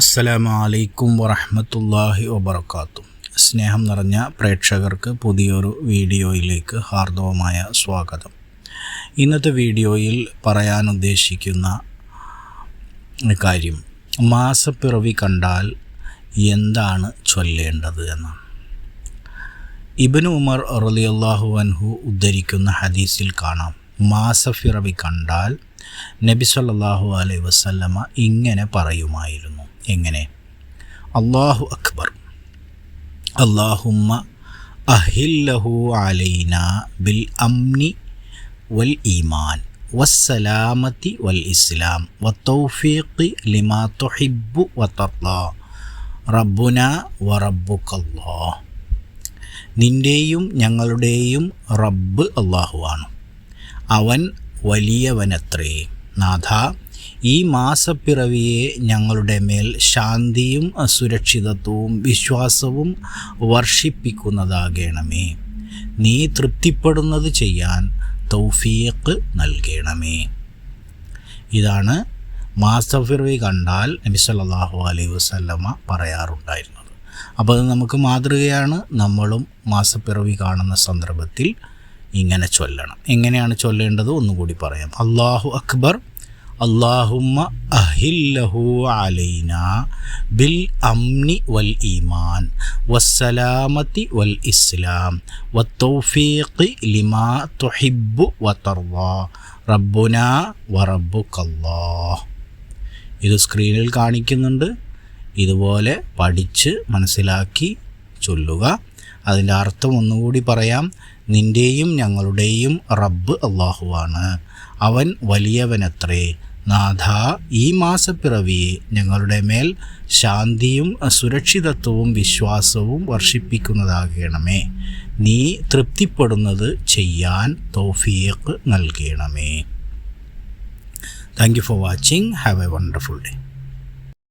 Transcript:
അസ്സലാമു അലൈക്കും വബർക്കാത്തു സ്നേഹം നിറഞ്ഞ പ്രേക്ഷകർക്ക് പുതിയൊരു വീഡിയോയിലേക്ക് ഹാർദവമായ സ്വാഗതം. ഇന്നത്തെ വീഡിയോയിൽ പറയാൻ ഉദ്ദേശിക്കുന്ന കാര്യം മാസപ്പിറവി കണ്ടാൽ എന്താണ് ചൊല്ലേണ്ടത് എന്നാണ്. ഇബനു ഉമർ റലിയല്ലാഹു അൻഹു ഉദ്ധരിക്കുന്ന ഹദീസിൽ കാണാം മാസഫിറവി കണ്ടാൽ നബി സല്ലാഹു അലൈഹി വസല്ലമ ഇങ്ങനെ പറയുമായിരുന്നു. എങ്ങനെ? അള്ളാഹു അക്ബർ. അള്ളാഹുമ്മ അഹില്ലഹു അലൈന ബിൽ അംനി വൽ ഈമാൻ വസ്സലാമത്തി വൽ ഇസ്ലാം വത്തൗഫീഖ് ലിമാ തുഹിബ്ബു വത്തല്ലാ റബ്ബുന വറബ്ബുക്കല്ലാ നിന്റെയും ഞങ്ങളുടെയും റബ്ബ് അള്ളാഹുവാണ് അവൻ വലിയവനത്രേ. നാഥ ഈ മാസപ്പിറവിയെ ഞങ്ങളുടെ മേൽ ശാന്തിയും സുരക്ഷിതത്വവും വിശ്വാസവും വർഷിപ്പിക്കുന്നതാകണമേ. നീ തൃപ്തിപ്പെടുന്നത് ചെയ്യാൻ തൗഫീഖ് നൽകണമേ. ഇതാണ് മാസഫിറവി കണ്ടാൽ നബി സല്ലല്ലാഹു അലൈഹി വസല്ലമ പറയാറുണ്ടായിരുന്നത്. അപ്പോൾ അത് നമുക്ക് മാതൃകയാണ്. നമ്മളും മാസപ്പിറവി കാണുന്ന സന്ദർഭത്തിൽ ഇങ്ങനെ ചൊല്ലണം. എങ്ങനെയാണ് ചൊല്ലേണ്ടത്? ഒന്നുകൂടി പറയാം. അള്ളാഹു അക്ബർ അള്ളാഹുമ്മ അഹില്ലഹു അലൈന ബിൽ അംനി വൽ ഈമാൻ വസ്സലാമത്തി വൽ ഇസ്ലാം വത്തൗഫീഖി ലിമാ തുഹിബ്ബു വതർവാ റബ്ബുന വറബ്ബുക്കല്ലാഹ് ഇത് സ്ക്രീനിൽ കാണിക്കുന്നുണ്ട്. ഇതുപോലെ പഠിച്ച് മനസ്സിലാക്കി ചൊല്ലുക. അതിന്റെ അർത്ഥം ഒന്നുകൂടി പറയാം. നിന്റെയും ഞങ്ങളുടെയും റബ്ബ് അള്ളാഹുവാണ്. അവൻ വലിയവനത്രേ. നാഥ ഈ മാസപ്പിറവിയെ ഞങ്ങളുടെ മേൽ ശാന്തിയും സുരക്ഷിതത്വവും വിശ്വാസവും വർഷിപ്പിക്കുന്നതാകണമേ. നീ തൃപ്തിപ്പെടുന്നത് ചെയ്യാൻ തോഫിയക്ക് നൽകണമേ. Thank you for watching have a wonderful day